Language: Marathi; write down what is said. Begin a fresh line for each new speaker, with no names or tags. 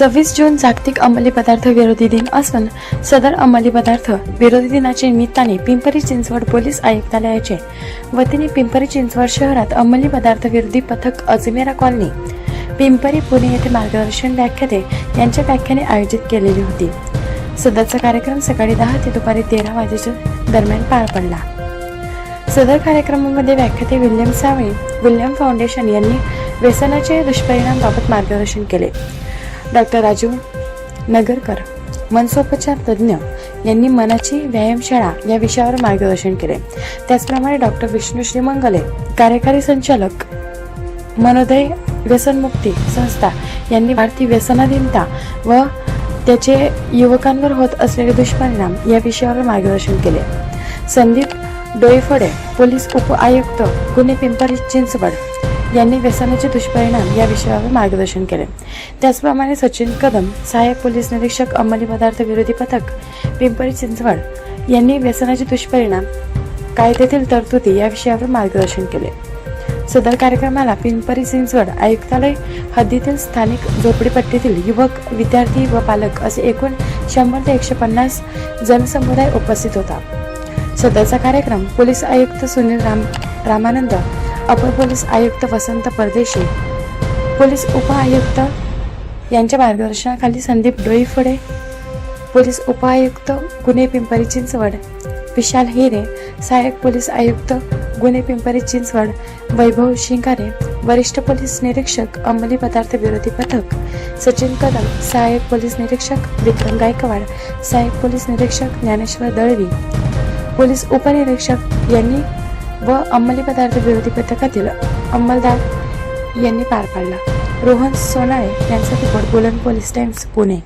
सव्वीस जून जागतिक अंमली पदार्थ विरोधी दिन असून सदर अंमली पदार्थ विरोधी दिनाच्या निमित्ताने पिंपरी चिंचवड पोलीस आयुक्तालयाचे वतीने पिंपरी चिंचवड शहरात अंमली पदार्थ विरोधी पथक अजमेरा कॉलनी पिंपरी पुणे येथे मार्गदर्शन व्याख्याते यांच्या व्याख्याने आयोजित केलेली होती. सदरचा कार्यक्रम सकाळी दहा ते दुपारी तेरा वाजेच्या दरम्यान पार पडला. सदर कार्यक्रमामध्ये व्याख्याते विल्यम सावळे विल्यम फाउंडेशन यांनी व्यसनाचे दुष्परिणामबाबत मार्गदर्शन केले. डॉक्टर राजू नगरकर मनसोपचार तज्ज्ञ यांनी मनाची व्यायामशाळा या विषयावर मार्गदर्शन केले. त्याचप्रमाणे डॉक्टर विष्णू श्रीमंगले कार्यकारी संचालक मनोदय व्यसनमुक्ती संस्था यांनी भारतीय व्यसनाधीनता व त्याचे युवकांवर होत असलेले दुष्परिणाम या विषयावर मार्गदर्शन केले. संदीप डोईफोडे पोलीस उप आयुक्त गुन्हे पिंपरी चिंचवड यांनी व्यसनाचे दुष्परिणाम या विषयावर मार्गदर्शन केले. त्याचप्रमाणे सचिन कदम सहाय्यक पोलीस निरीक्षक अंमली पदार्थ विरोधी पथक पिंपरी चिंचवड यांनी व्यसनाचे दुष्परिणाम कायद्यातील तरतुदी या विषयावर मार्गदर्शन केले. सदर कार्यक्रमाला पिंपरी चिंचवड आयुक्तालय हद्दीतील स्थानिक झोपडीपट्टीतील युवक विद्यार्थी व पालक असे एकूण शंभर ते एकशे पन्नास जनसमुदाय उपस्थित होता. सदरचा कार्यक्रम पोलीस आयुक्त सुनील राम रामानंद अपर पोलीस आयुक्त वसंत परदेशी पोलीस उपआयुक्त यांच्या मार्गदर्शनाखाली संदीप डोईफोडे पोलीस उपआयुक्त गुन्हे पिंपरी चिंचवड विशाल हिरे सहाय्यक पोलीस आयुक्त गुन्हे पिंपरी चिंचवड वैभव शिंगारे वरिष्ठ पोलीस निरीक्षक अंमली पदार्थ विरोधी पथक सचिन कदम सहाय्यक पोलीस निरीक्षक विक्रम गायकवाड सहाय्यक पोलीस निरीक्षक ज्ञानेश्वर दळवी पोलीस उपनिरीक्षक यांनी व अंमली पदार्थ विरोधी पथकातील अंमलदार यांनी पार पाडला. रोहन सोनाळे यांचा रिपोर्ट बुलंद पोलीस टाइम्स पुणे.